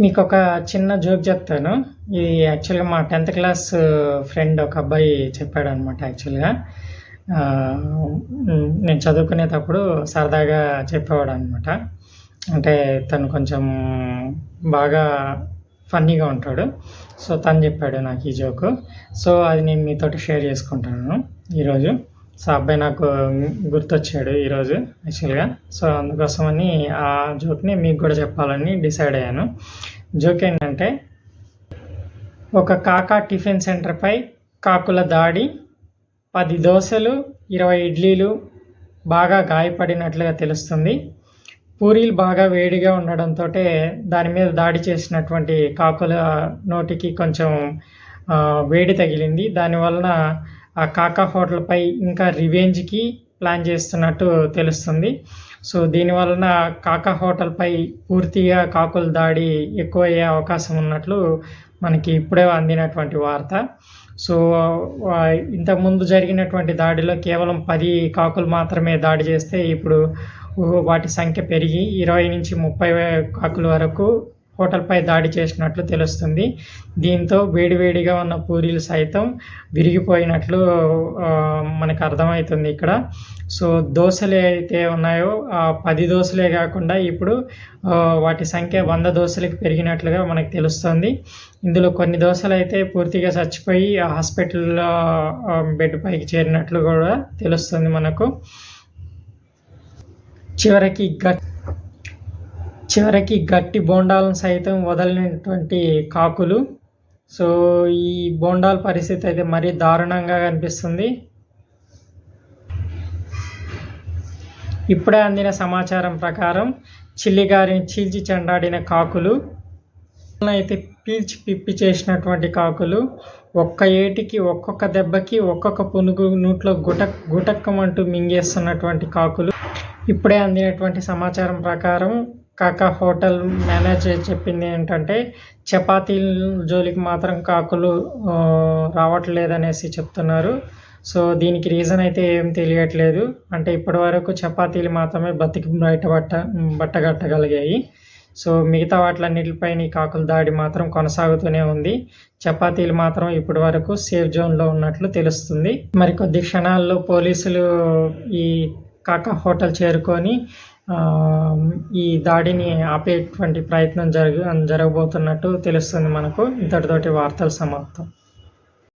మీకు ఒక చిన్న జోక్ చెప్తాను. ఇది యాక్చువల్గా మా టెన్త్ క్లాస్ ఫ్రెండ్ ఒక అబ్బాయి చెప్పాడు అనమాట యాక్చువల్గా నేను చదువుకునేటప్పుడు సరదాగా చెప్పేవాడు అనమాట అంటే తను కొంచెం బాగా ఫన్నీగా ఉంటాడు. సో తను చెప్పాడు నాకు ఈ జోకు. సో అది నేను మీతోటి షేర్ చేసుకుంటాను ఈరోజు. సో అబ్బాయి నాకు గుర్తొచ్చాడు ఈరోజు యాక్చువల్గా సో అందుకోసమని ఆ జోక్ని మీకు కూడా చెప్పాలని డిసైడ్ అయ్యాను. జోక్ ఏంటంటే ఒక కాకా టిఫిన్ సెంటర్పై కాకుల దాడి పది దోశలు ఇరవై ఇడ్లీలు బాగా గాయపడినట్లుగా తెలుస్తుంది. పూరీలు బాగా వేడిగా ఉండడంతో దాని మీద దాడి చేసినటువంటి కాకుల నోటికి కొంచెం వేడి తగిలింది. దానివలన ఆ కాకా హోటల్పై ఇంకా రివెంజ్కి ప్లాన్ చేస్తున్నట్టు తెలుస్తుంది. సో దీనివలన కాకా హోటల్పై పూర్తిగా కాకుల దాడి ఎక్కువ అయ్యే అవకాశం ఉన్నట్లు మనకి ఇప్పుడే అందినటువంటి వార్త. సో ఇంతకుముందు జరిగినటువంటి దాడిలో కేవలం పది కాకులు మాత్రమే దాడి చేస్తే ఇప్పుడు వాటి సంఖ్య పెరిగి ఇరవై నుంచి ముప్పై కాకుల వరకు హోటల్పై దాడి చేసినట్లు తెలుస్తుంది. దీంతో వేడివేడిగా ఉన్న పూరీలు సైతం విరిగిపోయినట్లు మనకు అర్థమవుతుంది ఇక్కడ. సో దోశలు అయితే ఉన్నాయో పది దోశలే కాకుండా ఇప్పుడు వాటి సంఖ్య వంద దోశలకు పెరిగినట్లుగా మనకు తెలుస్తుంది. ఇందులో కొన్ని దోశలు అయితే పూర్తిగా చచ్చిపోయి హాస్పిటల్లో బెడ్ పైకి చేరినట్లు కూడా తెలుస్తుంది మనకు. చివరికి గట్ చివరికి గట్టి బోండాలను సైతం వదలినటువంటి కాకులు. సో ఈ బోండాల పరిస్థితి అయితే మరీ దారుణంగా కనిపిస్తుంది. ఇప్పుడే అందిన సమాచారం ప్రకారం చిల్లిగారిని చీల్చి చెండాడిన కాకులు అయితే పీల్చి పిప్పి చేసినటువంటి కాకులు ఒక్క ఏటికి ఒక్కొక్క దెబ్బకి ఒక్కొక్క పునుగు నోట్లో గుటక్ గుటక్కమంటూ మింగేస్తున్నటువంటి కాకులు. ఇప్పుడే అందినటువంటి సమాచారం ప్రకారం కాకా హోటల్ మేనేజర్ చెప్పింది ఏంటంటే చపాతీల జోలికి మాత్రం కాకులు రావట్లేదు రావట్లేదనేసి చెప్తున్నారు. సో దీనికి రీజన్ అయితే ఏం తెలియట్లేదు. అంటే ఇప్పటి వరకు చపాతీలు మాత్రమే బతికి బయట బట్ట బట్టగట్టగలిగాయి. సో మిగతా వాటిలన్నిటిపైన ఈ కాకుల దాడి మాత్రం కొనసాగుతూనే ఉంది. చపాతీలు మాత్రం ఇప్పటి వరకు సేఫ్ జోన్లో ఉన్నట్లు తెలుస్తుంది. మరి కొద్ది క్షణాల్లో పోలీసులు ఈ కాకా హోటల్ చేరుకొని ఈ దాడిని ఆపేటువంటి ప్రయత్నం జరగ జరగబోతున్నట్టు తెలుస్తుంది మనకు. ఇంతటితోటి వార్తలు సమాప్తం.